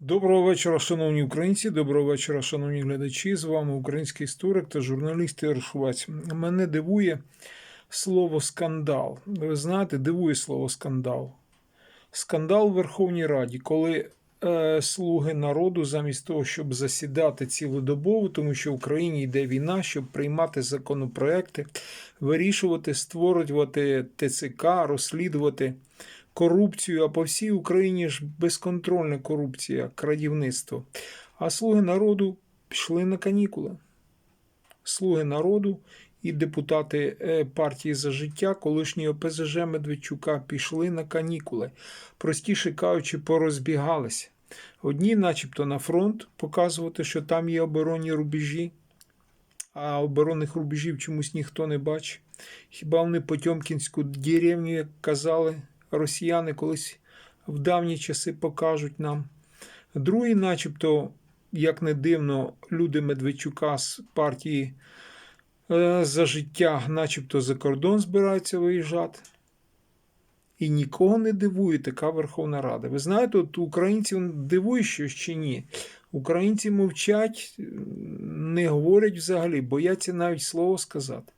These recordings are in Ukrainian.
Доброго вечора, шановні українці. Доброго вечора, шановні глядачі. З вами український історик та журналіст Ігор Мене дивує слово скандал. Ви знаєте, дивує слово скандал. Скандал в Верховній Раді, коли е, слуги народу, замість того, щоб засідати цілодобово, тому що в Україні йде війна, щоб приймати законопроекти, вирішувати, створювати ТЦК, розслідувати корупцію, а по всій Україні ж безконтрольна корупція, крадівництво. А слуги народу пішли на канікули. Слуги народу і депутати е, партії за життя, колишнього ОПЗЖ Медведчука, пішли на канікули, простіше кажучи, порозбігалися. Одні, начебто, на фронт показувати, що там є оборонні рубежі, а оборонних рубежів чомусь ніхто не бачить. Хіба вони Потьомкінську деревню, як казали росіяни, колись в давні часи покажуть нам. Другі, начебто, як не дивно, люди Медведчука з партії е, за життя, начебто за кордон збираються виїжджати. І нікого не дивує така Верховна Рада. Ви знаєте, от українців дивує щось чи ні. Українці мовчать, не говорять взагалі, бояться навіть слово сказати.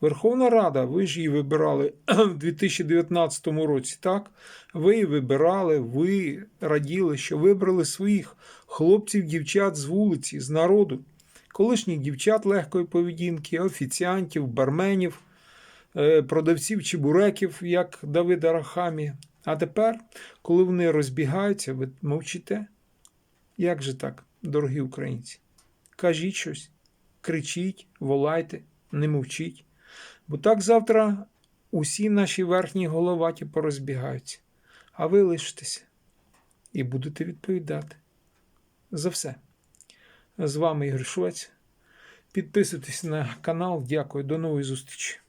Верховна Рада, ви ж її вибирали в 2019 році, так? Ви її вибирали, ви раділи, що вибрали своїх хлопців, дівчат з вулиці, з народу, колишніх дівчат легкої поведінки, офіціантів, барменів, е, продавців чебуреків, як Давида Рахамі. А тепер, коли вони розбігаються, ви мовчите. Як же так, дорогі українці? Кажіть щось, кричіть, волайте, не мовчіть. Бо так завтра усі наші верхні головаті порозбігаються, а ви лишитеся і будете відповідати за все. З вами Ігор Швець. Підписуйтесь на канал. Дякую. До нової зустрічі.